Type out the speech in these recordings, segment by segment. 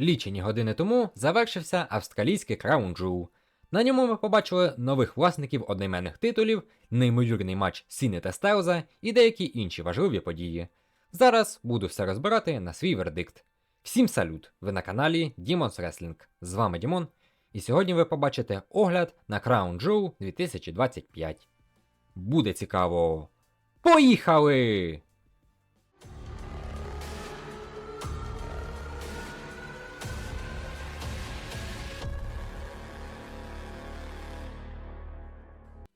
Лічені години тому завершився австралійський Crown Jewel. На ньому ми побачили нових власників одноіменних титулів, неймовірний матч Сіни та Стелза і деякі інші важливі події. Зараз буду все розбирати на свій вердикт. Всім салют! Ви на каналі Demons Wrestling. З вами Дімон, і сьогодні ви побачите огляд на Crown Jewel 2025. Буде цікаво. Поїхали!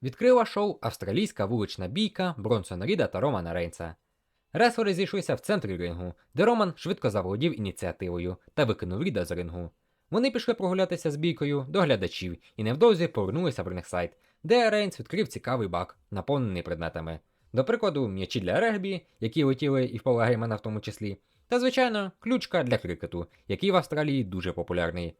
Відкрила шоу австралійська вулична бійка Бронсона Ріда та Романа Рейнса. Реслери зійшлися в центрі рингу, де Роман швидко заволодів ініціативою та викинув Ріда з рингу. Вони пішли прогулятися з бійкою до глядачів і невдовзі повернулися в рингсайд, де Рейнс відкрив цікавий бак, наповнений предметами. До прикладу, м'ячі для регбі, які летіли і в пола Геймана в тому числі, та, звичайно, ключка для крикету, який в Австралії дуже популярний.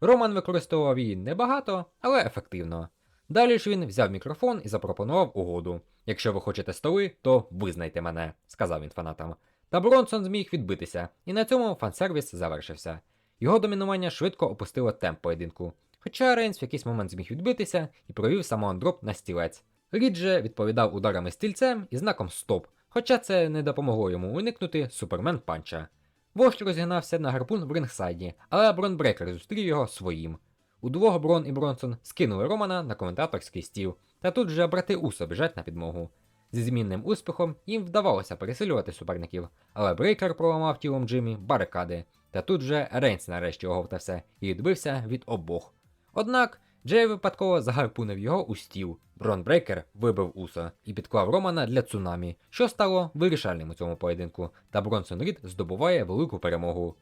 Роман використовував її небагато, але ефективно. Далі ж він взяв мікрофон і запропонував угоду. Якщо ви хочете столи, то визнайте мене, сказав він фанатам. Та Бронсон зміг відбитися, і на цьому фансервіс завершився. Його домінування швидко опустило темп поєдинку. Хоча Рейнс в якийсь момент зміг відбитися і провів самоандроп на стілець. Рід же відповідав ударами стільцем і знаком стоп, хоча це не допомогло йому уникнути супермен панча. Вождь розігнався на гарпун в рингсайді, але Бронбрекер зустрів його своїм. Удвох Брон і Бронсон скинули Романа на коментаторський стіл, та тут же брати Усо біжать на підмогу. Зі змінним успіхом їм вдавалося пересилювати суперників, але Брейкер проламав тілом Джиммі барикади, та тут же Рейнс нарешті оговтався і відбився від обох. Однак Джей випадково загарпунив його у стіл. Брон Брейкер вибив Усо і підклав Романа для цунамі, що стало вирішальним у цьому поєдинку, та Бронсон Рід здобуває велику перемогу.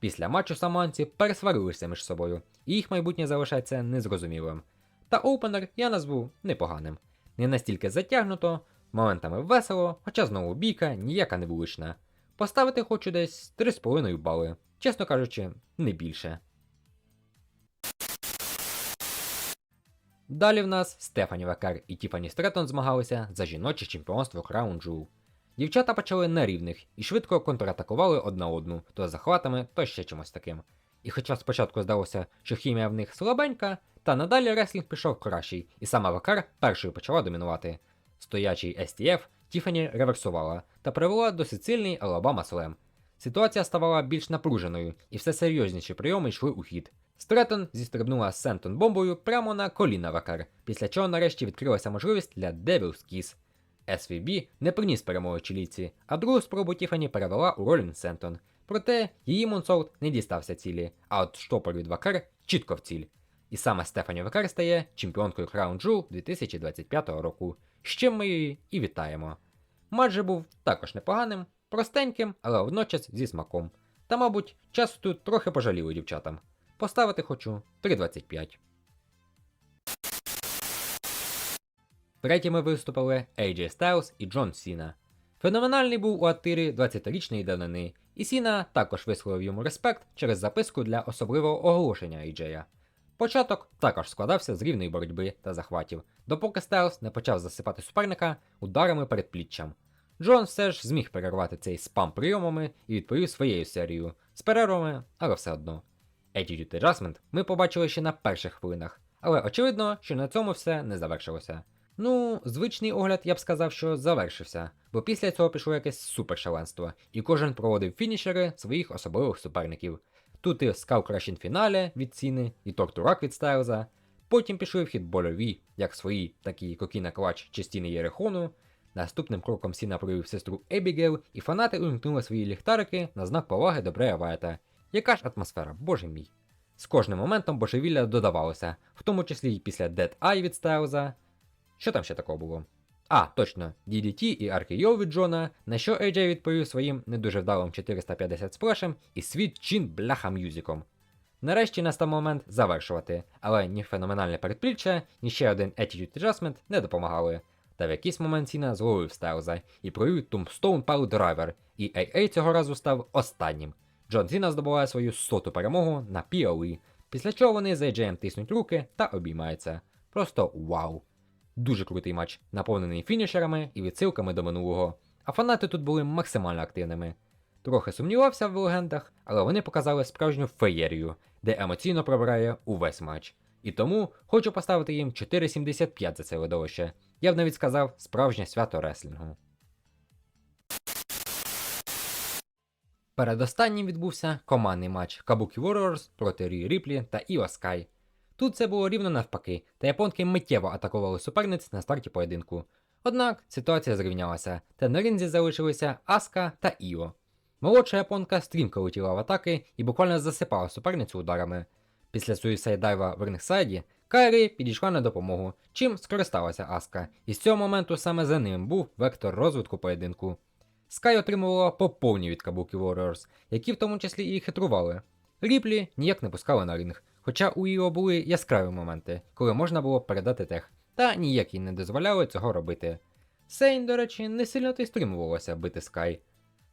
Після матчу саманці пересварилися між собою, і їх майбутнє залишається незрозумілим. Та опенер я назву непоганим. Не настільки затягнуто, моментами весело, хоча знову бійка ніяка не вулична. Поставити хочу десь 3,5 бали, чесно кажучи, не більше. Далі в нас Стефані Вакар і Тіфані Стретон змагалися за жіноче чемпіонство Crown Jewel. Дівчата почали на рівних і швидко контратакували одна одну, то захватами, то ще чимось таким. І хоча спочатку здалося, що хімія в них слабенька, та надалі реслінг пішов кращий, і сама Вакар першою почала домінувати. Стоячий STF Тіфані реверсувала та привела до сильний Алабама Слем. Ситуація ставала більш напруженою, і все серйозніші прийоми йшли у хід. Стретон зістрибнула Сентон бомбою прямо на коліна Вакар, після чого нарешті відкрилася можливість для Devil's Kiss. SVB не приніс перемоги чилійці, а другу спробу Тіфані перевела у Ролін Сентон. Проте її Монсолт не дістався цілі, а от штопор від Вакар чітко в ціль. І саме Стефані Вакар стає чемпіонкою Crown Jewel 2025 року, з чим ми її і вітаємо. Матч був також непоганим, простеньким, але водночас зі смаком. Та, мабуть, часу тут трохи пожаліли дівчатам. Поставити хочу 3.25. Третіми виступили AJ Styles і Джон Сіна. Феноменальний був у Атирі 20-річної давнини, і Сіна також висловив йому респект через записку для особливого оголошення AJ. Початок також складався з рівної боротьби та захватів, допоки Стайлз не почав засипати суперника ударами перед пліччям. Джон все ж зміг перервати цей спам прийомами і відповів своєю серією з перервами, але все одно. Attitude Adjustment ми побачили ще на перших хвилинах, але очевидно, що на цьому все не завершилося. Ну, звичний огляд я б сказав, що завершився, бо після цього пішло якесь супершаленство, і кожен проводив фінішери своїх особливих суперників. Тут і Скал Крашін фіналі від Ціни, і Тортурак від Стайлза. Потім пішли в хід больові, як свої, так і Кокіна Клач чи стіни Єрихону. Наступним кроком Сіна провів сестру Ебігел, і фанати увімкнули свої ліхтарики на знак поваги до Брея Вайта. Яка ж атмосфера, боже мій. З кожним моментом божевілля додавалося, в тому числі і після Dead Eye від Стайлза. Що там ще такого було? А, точно, DDT і RKO від Джона, на що AJ відповів своїм не дуже вдалим 450 сплешем і світ чин бляха мюзиком. Нарешті настав момент завершувати, але ні феноменальне передпліччя, ні ще один Attitude Adjustment не допомагали. Та в якийсь момент Сіна зловив Стайлза і провів Tombstone Power Driver, і AA цього разу став останнім. Джон Сіна здобуває свою соту перемогу на POE, після чого вони з AJ тиснуть руки та обіймаються. Просто вау! Дуже крутий матч, наповнений фінішерами і відсилками до минулого. А фанати тут були максимально активними. трохи сумнівався в легендах, але вони показали справжню феєрію, де емоційно пробирає увесь матч. І тому хочу поставити їм 4,75 за це видовище. Я б навіть сказав справжнє свято реслінгу. Передостаннім відбувся командний матч Kabuki Warriors проти Рі Ріплі та Іо Скай. Тут це було рівно навпаки, та японки миттєво атакували суперниць на старті поєдинку. Однак ситуація зрівнялася, та на ринзі залишилися Аска та Іо. Молодша японка стрімко летіла в атаки і буквально засипала суперницю ударами. Після суїсайдайва в рингсайді Кайрі підійшла на допомогу, чим скористалася Аска, і з цього моменту саме за ним був вектор розвитку поєдинку. Скай отримувала по повній від Kabuki Warriors, які в тому числі і хитрували. Ріплі ніяк не пускали на ринг, хоча у Іо були яскраві моменти, коли можна було передати тех, та ніяк їй не дозволяли цього робити. Сейн, до речі, не сильно то й стримувалася бити Скай.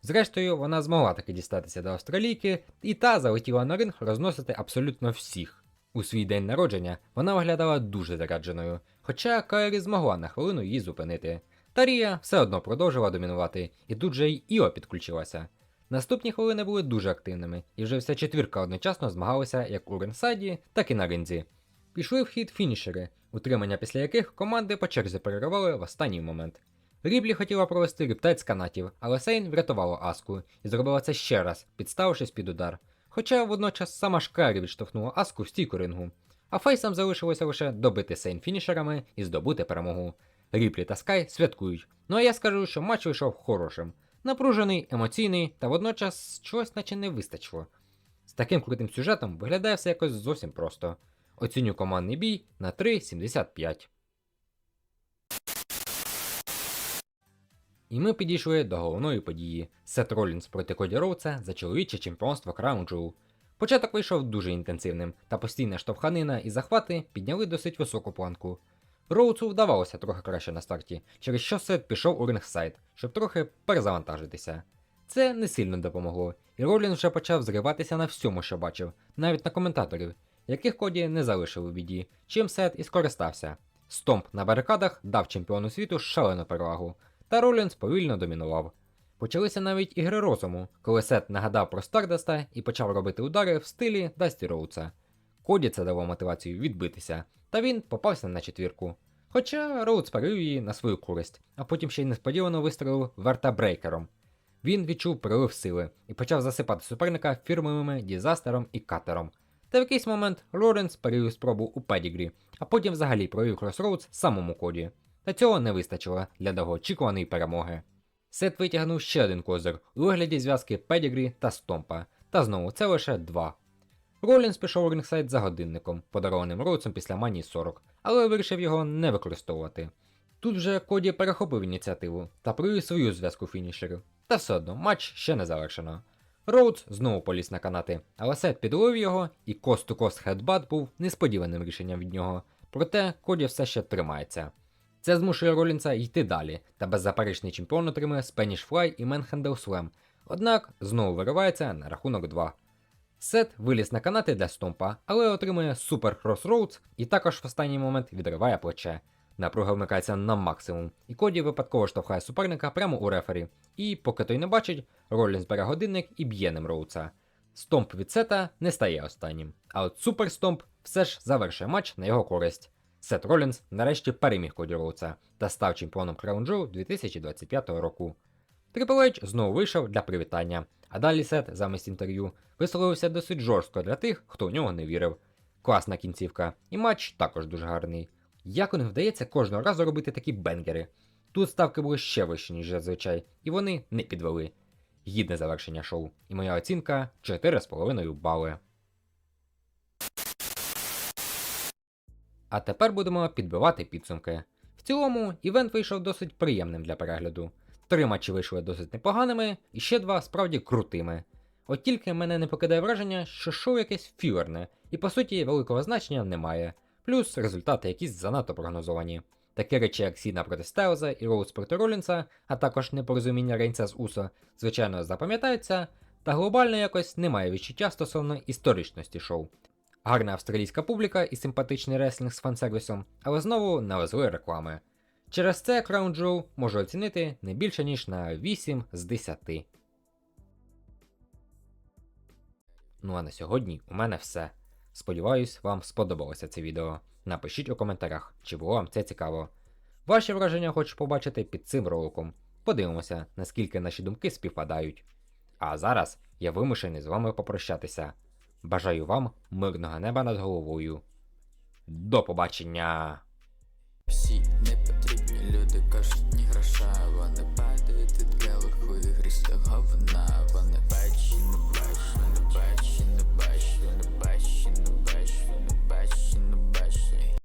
Зрештою, вона змогла таки дістатися до австралійки, і та залетіла на ринг розносити абсолютно всіх. У свій день народження вона виглядала дуже зарядженою, хоча Кайрі змогла на хвилину її зупинити. Тарія все одно продовжила домінувати, і тут же й Іо підключилася. Наступні хвилини були дуже активними, і вже вся четвірка одночасно змагалися як у ринсайді, так і на ринзі. Пішли в хід фінішери, утримання після яких команди по черзі переривали в останній момент. Ріблі хотіла провести з канатів, але Сейн врятувала Аску і зробила це ще раз, підставившись під удар. Хоча водночас сама Шкарі відштовхнула Аску в стійку рингу. А Фейсам залишилося лише добити Сейн фінішерами і здобути перемогу. Ріплі та Скай святкують. Ну а я скажу, що матч вийшов хорошим. Напружений, емоційний, та водночас чогось наче не вистачило. З таким крутим сюжетом виглядає все якось зовсім просто. Оціню командний бій на 3,75. І ми підійшли до головної події Сет Ролінс проти Коді Роуца за чоловіче чемпіонство Crown Jewel. Початок вийшов дуже інтенсивним, та постійна штовханина і захвати підняли досить високу планку. Роуцу вдавалося трохи краще на старті, через що Сет пішов у рингсайд, щоб трохи перезавантажитися. Це не сильно допомогло, і Ролінс вже почав зриватися на всьому, що бачив, навіть на коментаторів, яких Коді не залишив у біді, чим Сет і скористався. Стомп на барикадах дав чемпіону світу шалену перевагу, та Ролінс повільно домінував. Почалися навіть ігри розуму, коли Сет нагадав про Стардаста і почав робити удари в стилі Дасті Роуца. Коді це дало мотивацію відбитися, та він попався на четвірку. Хоча Роуц парив її на свою користь, а потім ще й несподівано вистрелив вертабрейкером. Він відчув прилив сили і почав засипати суперника фірмовими дізастером і катером. Та в якийсь момент Лоренс перевів спробу у педігрі, а потім взагалі провів кросроудс самому коді. Та цього не вистачило для довгоочікуваної перемоги. Сет витягнув ще один козир у вигляді зв'язки педігрі та стомпа, та знову це лише два. Ролінс пішов у рингсайд за годинником, подарованим Роуцем після Манії 40, але вирішив його не використовувати. Тут вже Коді перехопив ініціативу та провів свою зв'язку фінішерів. Та все одно матч ще не завершено. Роудс знову поліз на канати, але Сет підловив його, і кост ту кост хедбат був несподіваним рішенням від нього. Проте Коді все ще тримається. Це змушує Ролінса йти далі, та беззаперечний чемпіон отримує Spanish Fly і Manhandle Slam. Однак знову виривається на рахунок 2. Сет виліз на канати для стомпа, але отримує Super Crossroads і також в останній момент відриває плече. Напруга вмикається на максимум, і Коді випадково штовхає суперника прямо у рефері. І, поки той не бачить, Ролінс бере годинник і б'є ним Роуца. Стомп від сета не стає останнім, а от Супер Стомп все ж завершує матч на його користь. Сет Ролінс нарешті переміг Коді Роуца та став чемпіоном Crown Jewel 2025 року. Triple H знову вийшов для привітання, а далі Сет замість інтерв'ю висловився досить жорстко для тих, хто в нього не вірив. Класна кінцівка, і матч також дуже гарний. Як у них вдається кожного разу робити такі бенгери? Тут ставки були ще вищі, ніж зазвичай, і вони не підвели. Гідне завершення шоу, і моя оцінка 4,5 бали. А тепер будемо підбивати підсумки. В цілому, івент вийшов досить приємним для перегляду. Три матчі вийшли досить непоганими, і ще два справді крутими. От тільки мене не покидає враження, що шоу якесь філерне, і по суті великого значення немає, плюс результати якісь занадто прогнозовані. Такі речі, як Сіна проти Стелза і Роуз проти Ролінса, а також непорозуміння Рейнса з Усо, звичайно, запам'ятаються, та глобально якось немає відчуття стосовно історичності шоу. Гарна австралійська публіка і симпатичний реслінг з фан-сервісом, але знову навезли реклами. Через це Crown Jewel можу оцінити не більше ніж на 8 з 10. Ну а на сьогодні у мене все. Сподіваюсь, вам сподобалося це відео. Напишіть у коментарях, чи було вам це цікаво. Ваші враження хочу побачити під цим роликом. Подивимося, наскільки наші думки співпадають. А зараз я вимушений з вами попрощатися. Бажаю вам мирного неба над головою. До побачення! Всі Люди кажуть, ні гроша, вони падають від келиху і грістя говна, вони бачать, не бачі, не бачу, не бачу, не бачу, не бачу.